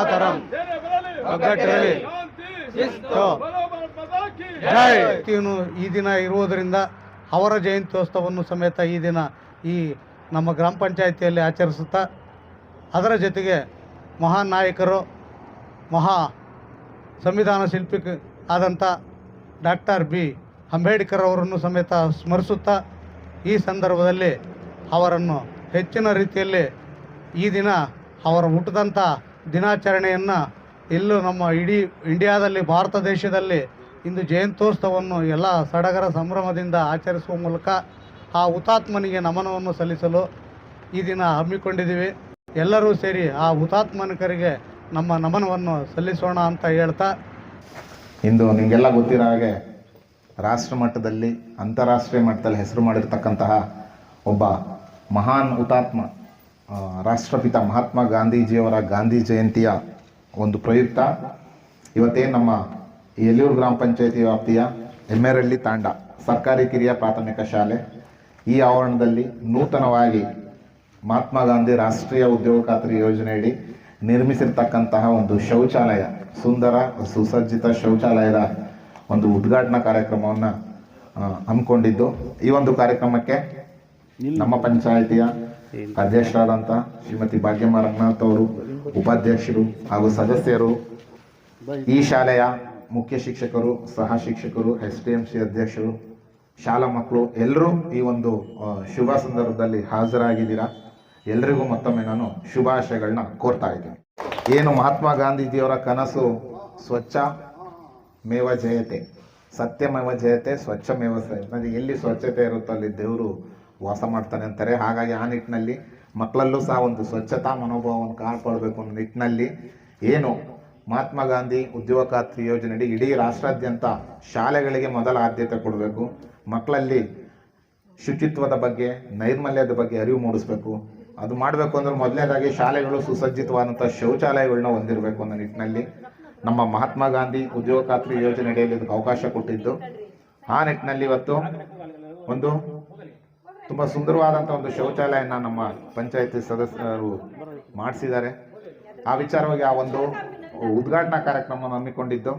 ಮಾತರಂ. ಒಗ್ಗಟ್ಟಿರಲಿ. ಇವನು ಈ ದಿನ ಇರುವುದರಿಂದ ಅವರ ಜಯಂತ್ಯೋತ್ಸವವನ್ನು ಸಮೇತ ಈ ದಿನ ಈ ನಮ್ಮ ಗ್ರಾಮ ಪಂಚಾಯಿತಿಯಲ್ಲಿ ಆಚರಿಸುತ್ತಾ ಅದರ ಜೊತೆಗೆ ಮಹಾನ್ ನಾಯಕರು ಮಹಾ ಸಂವಿಧಾನ ಶಿಲ್ಪಿ ಆದಂಥ ಡಾಕ್ಟರ್ ಬಿ. ಅಂಬೇಡ್ಕರ್ ಅವರನ್ನು ಸಮೇತ ಸ್ಮರಿಸುತ್ತಾ ಈ ಸಂದರ್ಭದಲ್ಲಿ ಅವರನ್ನು ಹೆಚ್ಚಿನ ರೀತಿಯಲ್ಲಿ ಈ ದಿನ ಅವರ ಹುಟ್ಟಿದಂಥ ದಿನಾಚರಣೆಯನ್ನು ಇಲ್ಲೂ ನಮ್ಮ ಇಡೀ ಇಂಡಿಯಾದಲ್ಲಿ, ಭಾರತ ದೇಶದಲ್ಲಿ ಇಂದು ಜಯಂತ್ಯೋತ್ಸವವನ್ನು ಎಲ್ಲ ಸಡಗರ ಸಂಭ್ರಮದಿಂದ ಆಚರಿಸುವ ಮೂಲಕ ಆ ಹುತಾತ್ಮನಿಗೆ ನಮನವನ್ನು ಸಲ್ಲಿಸಲು ಈ ದಿನ ಹಮ್ಮಿಕೊಂಡಿದ್ದೀವಿ. ಎಲ್ಲರೂ ಸೇರಿ ಆ ಹುತಾತ್ಮನಿಕರಿಗೆ ನಮ್ಮ ನಮನವನ್ನು ಸಲ್ಲಿಸೋಣ ಅಂತ ಹೇಳ್ತಾ ಇಂದು ನಿಮಗೆಲ್ಲ ಗೊತ್ತಿರೋ ಹಾಗೆ ರಾಷ್ಟ್ರ ಮಟ್ಟದಲ್ಲಿ, ಅಂತಾರಾಷ್ಟ್ರೀಯ ಮಟ್ಟದಲ್ಲಿ ಹೆಸರು ಮಾಡಿರ್ತಕ್ಕಂತಹ ಒಬ್ಬ ಮಹಾನ್ ಹುತಾತ್ಮ ರಾಷ್ಟ್ರಪಿತ ಮಹಾತ್ಮ ಗಾಂಧೀಜಿಯವರ ಗಾಂಧಿ ಜಯಂತಿಯ ಒಂದು ಪ್ರಯುಕ್ತ. ಇವತ್ತೇ ನಮ್ಮ ಯಲೂರು ಗ್ರಾಮ ಪಂಚಾಯತಿ ವ್ಯಾಪ್ತಿಯ ಎಮ್ಮೆರಳ್ಳಿ ತಾಂಡ ಸರ್ಕಾರಿ ಕಿರಿಯ ಪ್ರಾಥಮಿಕ ಶಾಲೆ. ಈ ಆವರಣದಲ್ಲಿ ನೂತನವಾಗಿ ಮಹಾತ್ಮ ಗಾಂಧಿ ರಾಷ್ಟ್ರೀಯ ಉದ್ಯೋಗ ಖಾತ್ರಿ ಯೋಜನೆಯಡಿ ನಿರ್ಮಿಸಿರ್ತಕ್ಕಂತಹ ಒಂದು ಶೌಚಾಲಯ ಸುಂದರ ಸುಸಜ್ಜಿತ ಶೌಚಾಲಯದ ಒಂದು ಉದ್ಘಾಟನಾ ಕಾರ್ಯಕ್ರಮವನ್ನು ಹಮ್ಮಿಕೊಂಡಿದ್ದು. ಈ ಒಂದು ಕಾರ್ಯಕ್ರಮಕ್ಕೆ ನಮ್ಮ ಪಂಚಾಯಿತಿಯ ಅಧ್ಯಕ್ಷರಾದಂಥ ಶ್ರೀಮತಿ ಭಾಗ್ಯಮ್ಮ ರಂಗನಾಥ್ ಅವರು, ಉಪಾಧ್ಯಕ್ಷರು ಹಾಗೂ ಸದಸ್ಯರು, ಈ ಶಾಲೆಯ ಮುಖ್ಯ ಶಿಕ್ಷಕರು, ಸಹ ಶಿಕ್ಷಕರು, ಎಸ್ ಡಿ ಎಂ ಸಿ ಅಧ್ಯಕ್ಷರು, ಶಾಲಾ ಮಕ್ಕಳು, ಎಲ್ಲರೂ ಈ ಒಂದು ಶುಭ ಸಂದರ್ಭದಲ್ಲಿ ಹಾಜರಾಗಿದ್ದೀರಾ? ಎಲ್ರಿಗೂ ಮತ್ತೊಮ್ಮೆ ನಾನು ಶುಭಾಶಯಗಳನ್ನ ಕೋರ್ತಾ ಇದ್ದೀನಿ. ಏನು ಮಹಾತ್ಮ ಗಾಂಧೀಜಿಯವರ ಕನಸು? ಸ್ವಚ್ಛ ಮೇವ ಜಯತೆ. ಸತ್ಯಮೇವ ಜಯತೆ, ಸ್ವಚ್ಛ ಸ್ವಚ್ಛಮೇವ ಜಯತೆ ಎಲ್ಲಿ ಸ್ವಚ್ಛತೆ ಇರುತ್ತೋ ಅಲ್ಲಿ ದೇವರು ವಾಸ ಮಾಡ್ತಾನೆ ಅಂತಾರೆ. ಹಾಗಾಗಿ ಆ ನಿಟ್ಟಿನಲ್ಲಿ ಮಕ್ಕಳಲ್ಲೂ ಸಹ ಒಂದು ಸ್ವಚ್ಛತಾ ಮನೋಭಾವವನ್ನು ಕಾಪಾಡಬೇಕು ಅನ್ನೋ ನಿಟ್ಟಿನಲ್ಲಿ ಏನು ಮಹಾತ್ಮ ಗಾಂಧಿ ಉದ್ಯೋಗ ಖಾತ್ರಿ ಯೋಜನೆಯಡಿ ಇಡೀ ರಾಷ್ಟ್ರಾದ್ಯಂತ ಶಾಲೆಗಳಿಗೆ ಮೊದಲ ಆದ್ಯತೆ ಕೊಡಬೇಕು. ಮಕ್ಕಳಲ್ಲಿ ಶುಚಿತ್ವದ ಬಗ್ಗೆ, ನೈರ್ಮಲ್ಯದ ಬಗ್ಗೆ ಅರಿವು ಮೂಡಿಸ್ಬೇಕು. ಅದು ಮಾಡಬೇಕು ಅಂದ್ರೆ ಮೊದಲನೇದಾಗಿ ಶಾಲೆಗಳು ಸುಸಜ್ಜಿತವಾದಂಥ ಶೌಚಾಲಯಗಳನ್ನ ಹೊಂದಿರಬೇಕು ಅನ್ನೋ ನಿಟ್ಟಿನಲ್ಲಿ ನಮ್ಮ ಮಹಾತ್ಮ ಗಾಂಧಿ ಉದ್ಯೋಗ ಖಾತ್ರಿ ಯೋಜನೆ ಅಡಿಯಲ್ಲಿ ಇದಕ್ಕೆ ಅವಕಾಶ ಕೊಟ್ಟಿದ್ದು. ಆ ನಿಟ್ಟಿನಲ್ಲಿ ಇವತ್ತು ಒಂದು ತುಂಬ ಸುಂದರವಾದಂಥ ಒಂದು ಶೌಚಾಲಯನ ನಮ್ಮ ಪಂಚಾಯತಿ ಸದಸ್ಯರು ಮಾಡಿಸಿದ್ದಾರೆ. ಆ ವಿಚಾರವಾಗಿ ಆ ಒಂದು ಉದ್ಘಾಟನಾ ಕಾರ್ಯಕ್ರಮವನ್ನು ಹಮ್ಮಿಕೊಂಡಿದ್ದು.